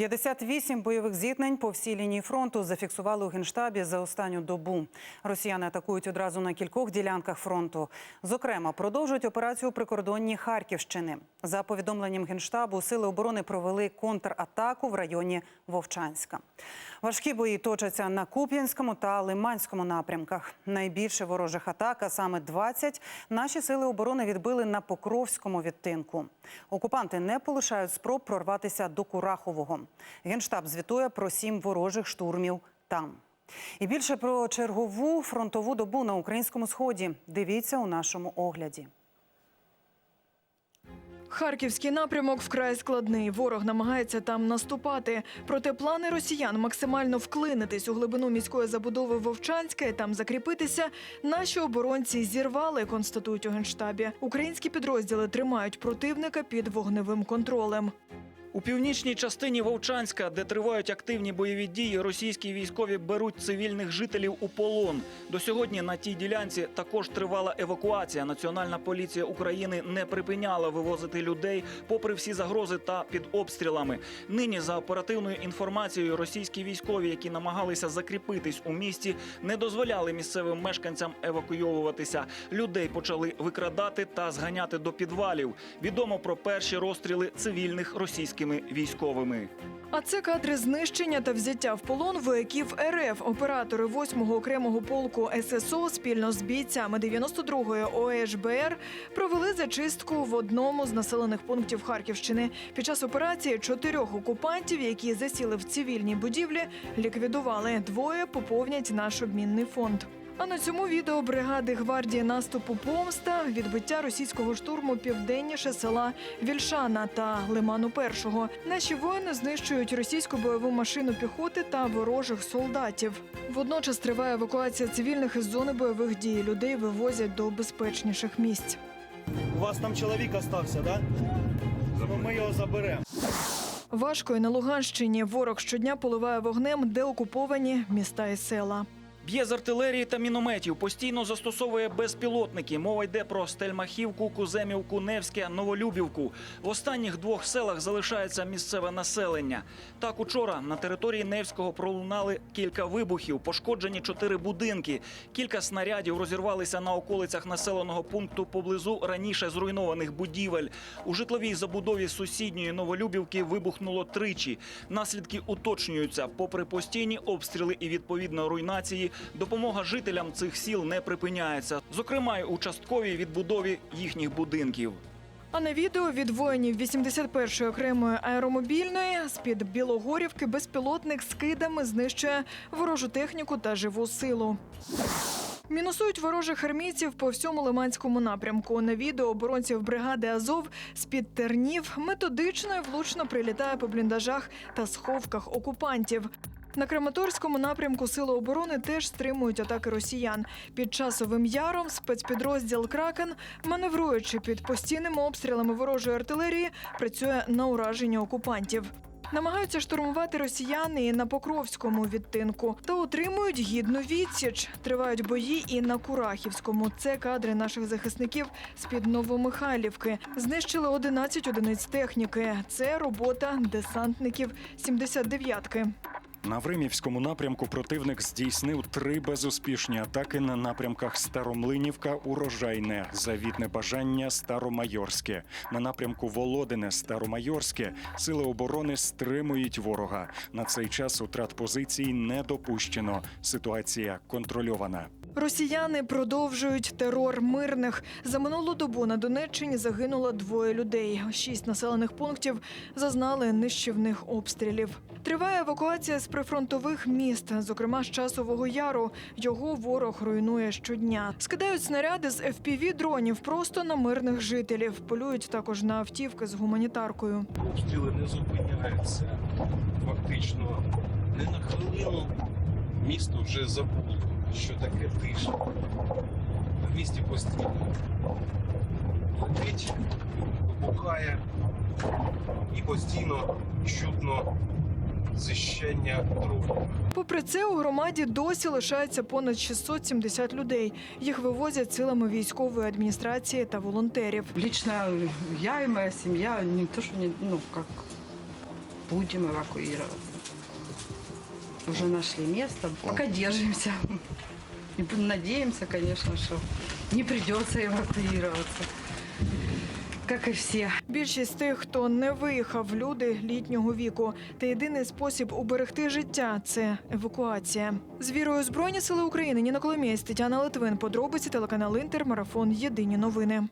58 бойових зіткнень по всій лінії фронту зафіксували у генштабі за останню добу. Росіяни атакують одразу на кількох ділянках фронту. Зокрема, продовжують операцію прикордонні Харківщини. За повідомленням генштабу, сили оборони провели контратаку в районі Вовчанська. Важкі бої точаться на Куп'янському та Лиманському напрямках. Найбільше ворожих атак, а саме 20, наші сили оборони відбили на Покровському відтинку. Окупанти не полишають спроб прорватися до Курахового. Генштаб звітує про сім ворожих штурмів там. І більше про чергову фронтову добу на українському сході. Дивіться у нашому огляді. Харківський напрямок вкрай складний. Ворог намагається там наступати. Проте плани росіян максимально вклинитись у глибину міської забудови Вовчанська і там закріпитися. Наші оборонці зірвали, констатують у генштабі. Українські підрозділи тримають противника під вогневим контролем. У північній частині Вовчанська, де тривають активні бойові дії, російські військові беруть цивільних жителів у полон. До сьогодні на тій ділянці також тривала евакуація. Національна поліція України не припиняла вивозити людей, попри всі загрози та під обстрілами. Нині, за оперативною інформацією, російські військові, які намагалися закріпитись у місті, не дозволяли місцевим мешканцям евакуйовуватися. Людей почали викрадати та зганяти до підвалів. Відомо про перші розстріли цивільних російськими військовими. А це кадри знищення та взяття в полон вояків РФ. Оператори 8-го окремого полку ССО спільно з бійцями 92-ї ОЕШБР провели зачистку в одному з населених пунктів Харківщини. Під час операції чотирьох окупантів, які засіли в цивільній будівлі, ліквідували. Двоє поповнять наш обмінний фонд. А на цьому відео бригади гвардії наступу помста відбиття російського штурму південніше села Вільшана та Лиману Першого. Наші воїни знищують російську бойову машину піхоти та ворожих солдатів. Водночас триває евакуація цивільних із зони бойових дій. Людей вивозять до безпечніших місць. У вас там чоловік остався, да? Ну, ми його заберемо. Важко і на Луганщині ворог щодня поливає вогнем деокуповані міста і села. Б'є з артилерії та мінометів, постійно застосовує безпілотники. Мова йде про Стельмахівку, Куземівку, Невське, Новолюбівку. В останніх двох селах залишається місцеве населення. Так, учора на території Невського пролунали кілька вибухів, пошкоджені чотири будинки. Кілька снарядів розірвалися на околицях населеного пункту поблизу раніше зруйнованих будівель. У житловій забудові сусідньої Новолюбівки вибухнуло тричі. Наслідки уточнюються. Попри постійні обстріли і відповідно руйнації, допомога жителям цих сіл не припиняється. Зокрема, й у частковій відбудові їхніх будинків. А на відео від воїнів 81-ї окремої аеромобільної з-під Білогорівки безпілотник з кидами знищує ворожу техніку та живу силу. Мінусують ворожих армійців по всьому Лиманському напрямку. На відео оборонців бригади Азов з-під тернів методично і влучно прилітає по бліндажах та сховках окупантів. На Краматорському напрямку Сили оборони теж стримують атаки росіян. Під часовим яром спецпідрозділ Кракен, маневруючи під постійними обстрілами ворожої артилерії, працює на ураження окупантів. Намагаються штурмувати росіяни і на Покровському відтинку та отримують гідну відсіч. Тривають бої і на Курахівському. Це кадри наших захисників з під Новомихайлівки. Знищили 11 одиниць техніки. Це робота десантників 79-ки. На Времівському напрямку противник здійснив три безуспішні атаки на напрямках Старомлинівка, Урожайне, Завітне Бажання, Старомайорське. На напрямку Володине, Старомайорське сили оборони стримують ворога. На цей час утрат позицій не допущено. Ситуація контрольована. Росіяни продовжують терор мирних. За минулу добу на Донеччині загинуло двоє людей. Шість населених пунктів зазнали нищівних обстрілів. Триває евакуація з прифронтових міст, зокрема з часового яру. Його ворог руйнує щодня. Скидають снаряди з fpv дронів просто на мирних жителів. Полюють також на автівки з гуманітаркою. обстріли не зупиняються. Фактично не на хвилину місто вже забуло, що таке тиша. В місті постійно летить, вибухає і постійно чутно зищення дронів. Попри це, у громаді досі лишається понад 670 людей. Їх вивозять силами військової адміністрації та волонтерів. Лично я и моя семья не то, что не, ну, как будем эвакуироваться. Уже нашли место, пока держимся. И надеемся, конечно, что не придется эвакуироваться, как і всі. Більшість тих, хто не виїхав, люди літнього віку. Та єдиний спосіб уберегти життя це евакуація. З вірою Збройні сили України Ніна Коломієць, Тетяна Литвин. Подробиці телеканал Інтер. Марафон. Єдині новини.